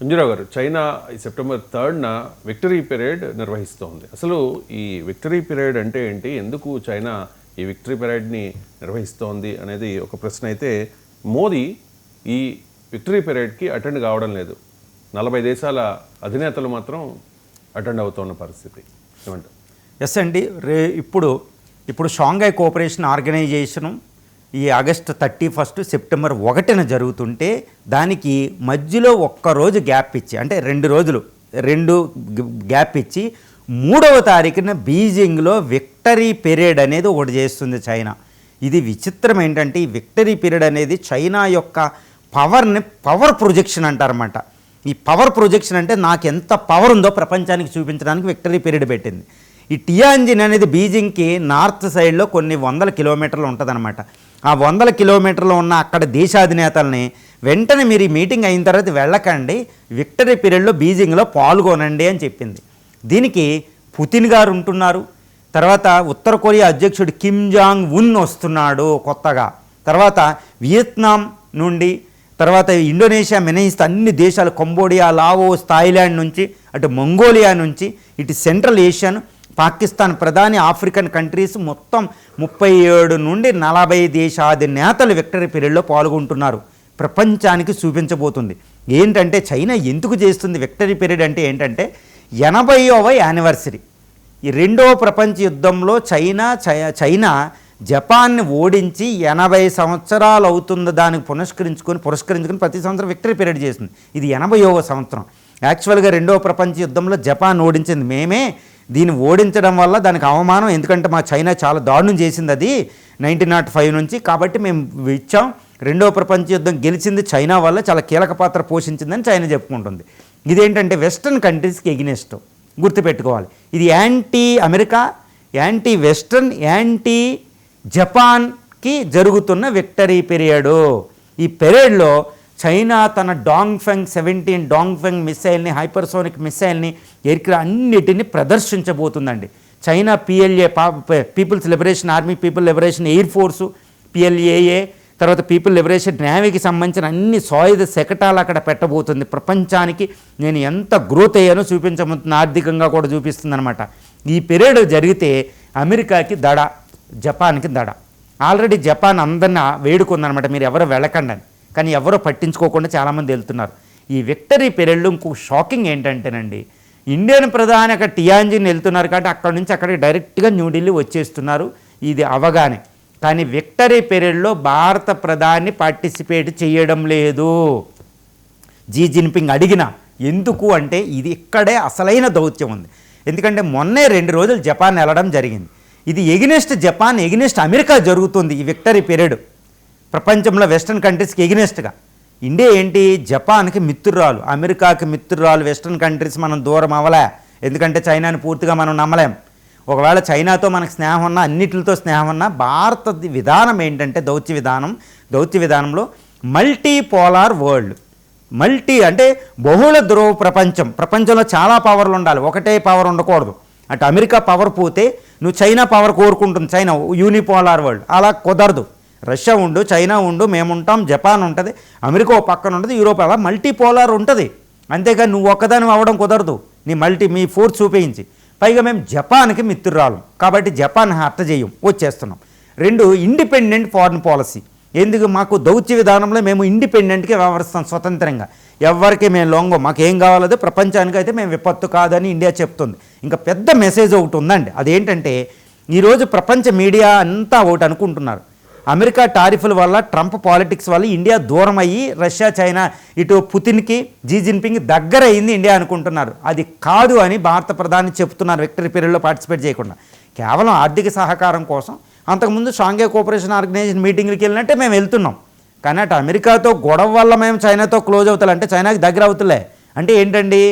సంజయరావు గారు చైనా ఈ September థర్డ్న victory period నిర్వహిస్తోంది. అసలు ఈ విక్టరీ పీరియడ్ అంటే ఏంటి? ఎందుకు చైనా ఈ విక్టరీ పీరియడ్ని నిర్వహిస్తోంది అనేది ఒక ప్రశ్న అయితే మోదీ ఈ విక్టరీ పీరియడ్కి అటెండ్ కావడం లేదు. నలభై దేశాల అధినేతలు మాత్రం అటెండ్ అవుతున్న పరిస్థితి. ఏమంటారు? ఎస్ అండి. రే ఇప్పుడు ఇప్పుడు షాంఘై కోఆపరేషన్ ఆర్గనైజేషను ఈ ఆగస్టు థర్టీ ఫస్ట్ సెప్టెంబర్ ఒకటిన జరుగుతుంటే దానికి మధ్యలో ఒక్కరోజు గ్యాప్ ఇచ్చి అంటే రెండు రోజులు రెండు గ్యాప్ ఇచ్చి మూడవ తారీఖున బీజింగ్లో విక్టరీ పీరియడ్ అనేది ఒకటి చేస్తుంది చైనా. ఇది విచిత్రం ఏంటంటే ఈ విక్టరీ పీరియడ్ అనేది చైనా యొక్క పవర్ని పవర్ ప్రొజెక్షన్ అంటారన్నమాట. ఈ పవర్ ప్రొజెక్షన్ అంటే నాకు ఎంత పవర్ ఉందో ప్రపంచానికి చూపించడానికి విక్టరీ పీరియడ్ పెట్టింది. ఈ టియాంజిన్ అనేది బీజింగ్కి నార్త్ సైడ్లో కొన్ని వందల కిలోమీటర్లు ఉంటుందన్నమాట. ఆ వందల కిలోమీటర్లు ఉన్న అక్కడ దేశాధినేతల్ని వెంటనే మీరు ఈ మీటింగ్ అయిన తర్వాత వెళ్ళకండి విక్టరీ పీరియడ్లో బీజింగ్లో పాల్గొనండి అని చెప్పింది. దీనికి పుతిన్ గారు ఉంటున్నారు. తర్వాత ఉత్తర కొరియా అధ్యక్షుడు కిమ్ జాంగ్ ఉన్ వస్తున్నాడు కొత్తగా. తర్వాత వియత్నాం నుండి తర్వాత ఇండోనేషియా మినహిస్త అన్ని దేశాలు కంబోడియా లావోస్ థాయిలాండ్ నుంచి అటు మంగోలియా నుంచి ఇటు సెంట్రల్ ఏషియాను పాకిస్తాన్ ప్రధాని ఆఫ్రికన్ కంట్రీస్ మొత్తం ముప్పై ఏడు నుండి నలభై దేశాది నేతలు విక్టరీ పీరియడ్లో పాల్గొంటున్నారు. ప్రపంచానికి చూపించబోతుంది. ఏంటంటే చైనా ఎందుకు చేస్తుంది విక్టరీ పీరియడ్ అంటే ఏంటంటే ఎనభైవ యానివర్సరీ. ఈ రెండవ ప్రపంచ యుద్ధంలో చైనా చైనా జపాన్ని ఓడించి ఎనభై సంవత్సరాలు అవుతుంది దానికి పునస్కరించుకొని పురస్కరించుకొని ప్రతి సంవత్సరం విక్టరీ పీరియడ్ చేస్తుంది. ఇది ఎనభైవ సంవత్సరం. యాక్చువల్గా రెండవ ప్రపంచ యుద్ధంలో జపాన్ ఓడించింది. మేమే దీన్ని ఓడించడం వల్ల దానికి అవమానం ఎందుకంటే మా చైనా చాలా దారుణం చేసింది అది నైన్టీన్ నాట్ ఫైవ్ నుంచి. కాబట్టి మేము ఇచ్చాం. రెండవ ప్రపంచ యుద్ధం గెలిచింది చైనా వల్ల చాలా కీలక పాత్ర పోషించిందని చైనా చెప్పుకుంటుంది. ఇదేంటంటే వెస్ట్రన్ కంట్రీస్కి ఎగినెస్ట్. గుర్తుపెట్టుకోవాలి. ఇది anti America anti western anti జపాన్కి జరుగుతున్న విక్టరీ పీరియడు. ఈ పీరియడ్లో చైనా తన Dong Feng seventeen Dong Feng మిసైల్ని hypersonic మిసైల్ని ఎయిర్క్రా అన్నిటిని ప్రదర్శించబోతుందండి. China PLA People's Liberation Army People Liberation Air Force PLAA తర్వాత పీపుల్ లిబరేషన్ నేవీకి సంబంధించిన అన్ని సాయుధ శకటాలు అక్కడ పెట్టబోతుంది. ప్రపంచానికి నేను ఎంత గ్రోత్ అయ్యానో చూపించబోతుంది ఆర్థికంగా కూడా చూపిస్తుంది అనమాట ఈ పీరియడ్ జరిగితే అమెరికాకి దడ జపాన్కి దడ. ఆల్రెడీ జపాన్ అందరిని వేడుకుందనమాట మీరు ఎవరు వెళ్ళకండి అని. కానీ ఎవరో పట్టించుకోకుండా చాలామంది వెళ్తున్నారు. ఈ విక్టరీ పీరియడ్లో ఇంకో షాకింగ్ ఏంటంటేనండి ఇండియన్ ప్రధాని అక్కడ టియాంజిన్ వెళ్తున్నారు కాబట్టి అక్కడ నుంచి అక్కడికి డైరెక్ట్గా న్యూఢిల్లీ వచ్చేస్తున్నారు. ఇది అవగానే. కానీ విక్టరీ పీరియడ్లో భారత ప్రధాని పార్టిసిపేట్ చేయడం లేదు. జీ జిన్పింగ్ అడిగిన ఎందుకు అంటే ఇది ఇక్కడే అసలైన దౌత్యం ఉంది. ఎందుకంటే మొన్నే రెండు రోజులు జపాన్ వెళ్ళడం జరిగింది. ఇది ఎగినెస్ట్ జపాన్ ఎగినెస్ట్ అమెరికా జరుగుతుంది ఈ విక్టరీ పీరియడ్. ప్రపంచంలో వెస్ట్రన్ కంట్రీస్కి ఎగినెస్ట్గా. ఇండియా ఏంటి? జపాన్కి మిత్రురాలు. అమెరికాకి మిత్రురాలు వెస్ట్రన్ కంట్రీస్ మనం దూరం అవ్వలే. ఎందుకంటే చైనాని పూర్తిగా మనం నమ్మలేం. ఒకవేళ చైనాతో మనకు స్నేహం ఉన్నా అన్నిటితో స్నేహం ఉన్నా భారత విధానం ఏంటంటే దౌత్య విధానం దౌత్య విధానంలో మల్టీ పోలార్ వరల్డ్. మల్టీ అంటే బహుళ ధ్రువ ప్రపంచం. ప్రపంచంలో చాలా పవర్లు ఉండాలి. ఒకటే పవర్ ఉండకూడదు. అటు అమెరికా పవర్ పోతే నువ్వు చైనా పవర్ కోరుకుంటుంది. China unipolar world. అలా కుదరదు. రష్యా ఉండు చైనా ఉండు మేముంటాం జపాన్ ఉంటుంది అమెరికా ఓ పక్కన ఉంటుంది యూరోప్ అలా మల్టీపోలార్ ఉంటుంది. అంతేగాని నువ్వు ఒక్కదాని అవ్వడం కుదరదు. నీ మల్టీ మీ ఫోర్స్ చూపించి. పైగా మేము జపాన్కి మిత్రురాలు. కాబట్టి జపాన్ హర్త చేయం. వచ్చేస్తున్నాం. రెండు ఇండిపెండెంట్ ఫారిన్ పాలసీ. ఎందుకు? మాకు దౌత్య విధానంలో మేము ఇండిపెండెంట్గా వ్యవహరిస్తాం స్వతంత్రంగా. ఎవరికి మేము లొంగో. మాకు ఏం కావాలదో? ప్రపంచానికి అయితే మేము విపత్తు కాదని ఇండియా చెప్తుంది. ఇంకా పెద్ద మెసేజ్ ఒకటి ఉందండి. అదేంటంటే ఈరోజు ప్రపంచ మీడియా అంతా ఒకటి అనుకుంటున్నారు. అమెరికా టారిఫ్ల వల్ల ట్రంప్ పాలిటిక్స్ వల్ల ఇండియా దూరం అయ్యి రష్యా చైనా ఇటు పుతిన్కి జీ జిన్పింగ్ దగ్గర అయింది ఇండియా అనుకుంటున్నారు. అది కాదు అని భారత ప్రధాని చెప్తున్నారు విక్టరీ పీరియడ్లో పార్టిసిపేట్ చేయకుండా. కేవలం ఆర్థిక సహకారం కోసం. అంతకుముందు షాంఘై కోఆపరేషన్ ఆర్గనైజేషన్ మీటింగ్కి వెళ్ళినట్టే మేము వెళ్తున్నాం. కానీ అటు అమెరికాతో గొడవ వల్ల మేము చైనాతో క్లోజ్ అవుతాం అంటే చైనాకి దగ్గర అవుతులే. అంటే ఏంటండి?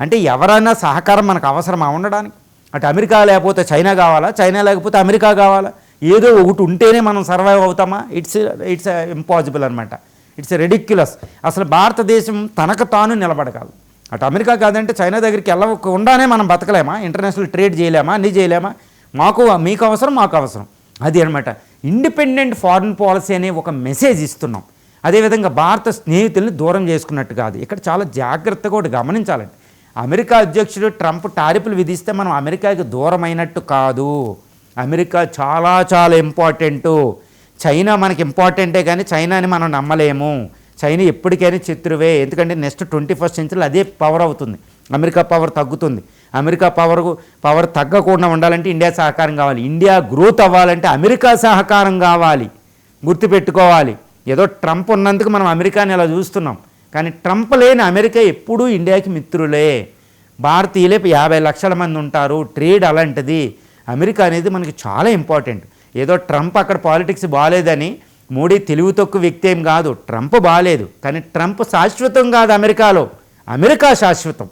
అంటే ఎవరైనా సహకారం మనకు అవసరమా ఉండడానికి? అటు అమెరికా లేకపోతే చైనా కావాలా? చైనా లేకపోతే అమెరికా కావాలా? ఏదో ఒకటి ఉంటేనే మనం సర్వైవ్ అవుతామా? ఇట్స్ ఇట్స్ ఇంపాసిబుల్ అనమాట ఇట్స్ రెడిక్యులస్ అసలు భారతదేశం తనకు తాను నిలబడగలదు అటు అమెరికా కాదంటే చైనా దగ్గరికి వెళ్ళకుండానే మనం బతకలేమా? ఇంటర్నేషనల్ ట్రేడ్ చేయలేమా? అన్నీ చేయలేమా? మాకు మీకు అవసరం మాకు అవసరం. అది అనమాట ఇండిపెండెంట్ ఫారిన్ పాలసీ అనే ఒక మెసేజ్ ఇస్తున్నాం. అదేవిధంగా భారత స్నేహితుల్ని దూరం చేసుకున్నట్టు కాదు. ఇక్కడ చాలా జాగ్రత్తగా ఒకటి గమనించాలండి. అమెరికా అధ్యక్షుడు ట్రంప్ టారిఫ్లు విధిస్తే మనం అమెరికాకి దూరమైనట్టు కాదు. అమెరికా చాలా చాలా ఇంపార్టెంటు. చైనా మనకి ఇంపార్టెంటే కానీ చైనాని మనం నమ్మలేము. చైనా ఎప్పటికైనా శత్రువే. ఎందుకంటే నెక్స్ట్ ట్వంటీ ఫస్ట్ సెంచరీలో అదే పవర్ అవుతుంది. అమెరికా పవర్ తగ్గుతుంది. అమెరికా పవర్ పవర్ తగ్గకుండా ఉండాలంటే ఇండియా సహకారం కావాలి. ఇండియా గ్రోత్ అవ్వాలంటే అమెరికా సహకారం కావాలి. గుర్తుపెట్టుకోవాలి. ఏదో ట్రంప్ ఉన్నందుకు మనం అమెరికాని ఇలా చూస్తున్నాం. కానీ ట్రంప్ లేని అమెరికా ఎప్పుడూ ఇండియాకి మిత్రులే. భారతీయులే యాభై లక్షల మంది ఉంటారు. ట్రేడ్ అలాంటిది. అమెరికా అనేది మనకి చాలా ఇంపార్టెంట్. ఏదో ట్రంప్ అక్కడ పాలిటిక్స్ బాగాలేదని మోడీ తెలివి తక్కువ వ్యక్తి ఏం కాదు. ట్రంప్ బాగాలేదు కానీ ట్రంప్ శాశ్వతం కాదు అమెరికాలో. అమెరికా శాశ్వతం.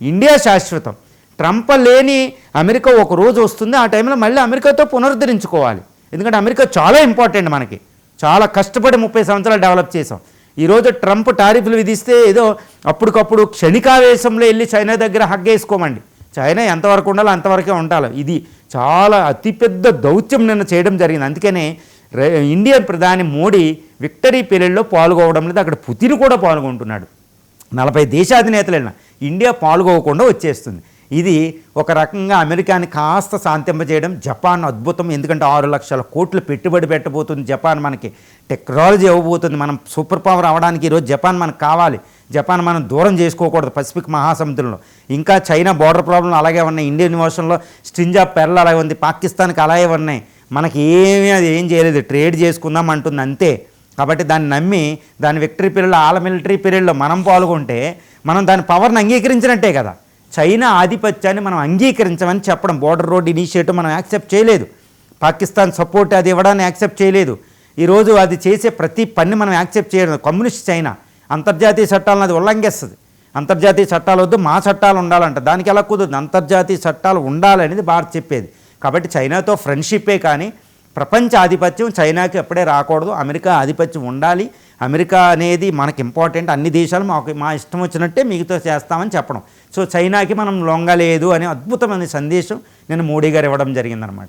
ఇండియా శాశ్వతం. ట్రంప్ లేని అమెరికా ఒక రోజు వస్తుంది. ఆ టైంలో మళ్ళీ అమెరికాతో పునరుద్ధరించుకోవాలి. ఎందుకంటే అమెరికా చాలా ఇంపార్టెంట్ మనకి. చాలా కష్టపడి ముప్పై సంవత్సరాలు డెవలప్ చేసాం ఈరోజు ట్రంప్ టారిఫ్లు విధిస్తే ఏదో అప్పటికప్పుడు క్షణికావేశంలో వెళ్ళి చైనా దగ్గర హగ్గేసుకోమండి చైనా ఎంతవరకు ఉండాలో అంతవరకే ఉండాలి. ఇది చాలా అతిపెద్ద దౌత్యం నిన్న చేయడం జరిగింది. అందుకనే ఇండియన్ ప్రధాని మోడీ విక్టరీ పీరియడ్లో పాల్గొవడం లేదు. అక్కడ పుతిన్ కూడా పాల్గొంటున్నాడు. నలభై దేశాధినేతలు వెళ్ళిన ఇండియా పాల్గొకుండా వచ్చేస్తుంది. ఇది ఒక రకంగా అమెరికాని కాస్త శాంతింపజేయడం జపాన్ అద్భుతం. ఎందుకంటే ఆరు లక్షల కోట్లు పెట్టుబడి పెట్టబోతుంది జపాన్ మనకి. టెక్నాలజీ ఇవ్వబోతుంది. మనం సూపర్ పవర్ అవడానికి ఈరోజు జపాన్ మనకు కావాలి. జపాన్ మనం దూరం చేసుకోకూడదు పసిఫిక్ మహాసముద్రంలో. ఇంకా చైనా బార్డర్ ప్రాబ్లం అలాగే ఉన్నాయి. ఇండియన్ ఓషన్లో స్ట్రింజ్ ఆఫ్ పెరల్ అలాగే ఉంది. పాకిస్తాన్కి అలాగే ఉన్నాయి. మనకి ఏమీ అది ఏం చేయలేదు. ట్రేడ్ చేసుకుందాం అంటుంది అంతే. కాబట్టి దాన్ని నమ్మి దాని విక్టరీ పీరియడ్లో ఆల మిలిటరీ పీరియడ్లో మనం పాల్గొంటే మనం దాని పవర్ని అంగీకరించినట్టే కదా. చైనా ఆధిపత్యాన్ని మనం అంగీకరించమని చెప్పడం బోర్డర్ రోడ్ ఇనిషియేటివ్ మనం యాక్సెప్ట్ చేయలేదు. పాకిస్తాన్ సపోర్ట్ అది ఇవ్వడాన్ని యాక్సెప్ట్ చేయలేదు. ఈరోజు అది చేసే ప్రతి పని మనం యాక్సెప్ట్ చేయడం కమ్యూనిస్ట్ చైనా. అంతర్జాతీయ చట్టాలను అది ఉల్లంఘిస్తుంది. అంతర్జాతీయ చట్టాలు వద్దు మా చట్టాలు ఉండాలంట. దానికి ఎలా కుదరదు అంతర్జాతీయ చట్టాలు ఉండాలనేది భారత్ చెప్పేది. కాబట్టి చైనాతో ఫ్రెండ్షిప్పే కానీ ప్రపంచ ఆధిపత్యం చైనాకి ఎప్పుడే రాకూడదు. అమెరికా ఆధిపత్యం ఉండాలి. అమెరికా అనేది మనకి ఇంపార్టెంట్. అన్ని దేశాలు మాకు మా ఇష్టం వచ్చినట్టే మిగతా చేస్తామని చెప్పడం. సో చైనాకి మనం లొంగలేదు అనే అద్భుతమైన సందేశం నేను మోడీ గారు ఇవ్వడం జరిగిందనమాట.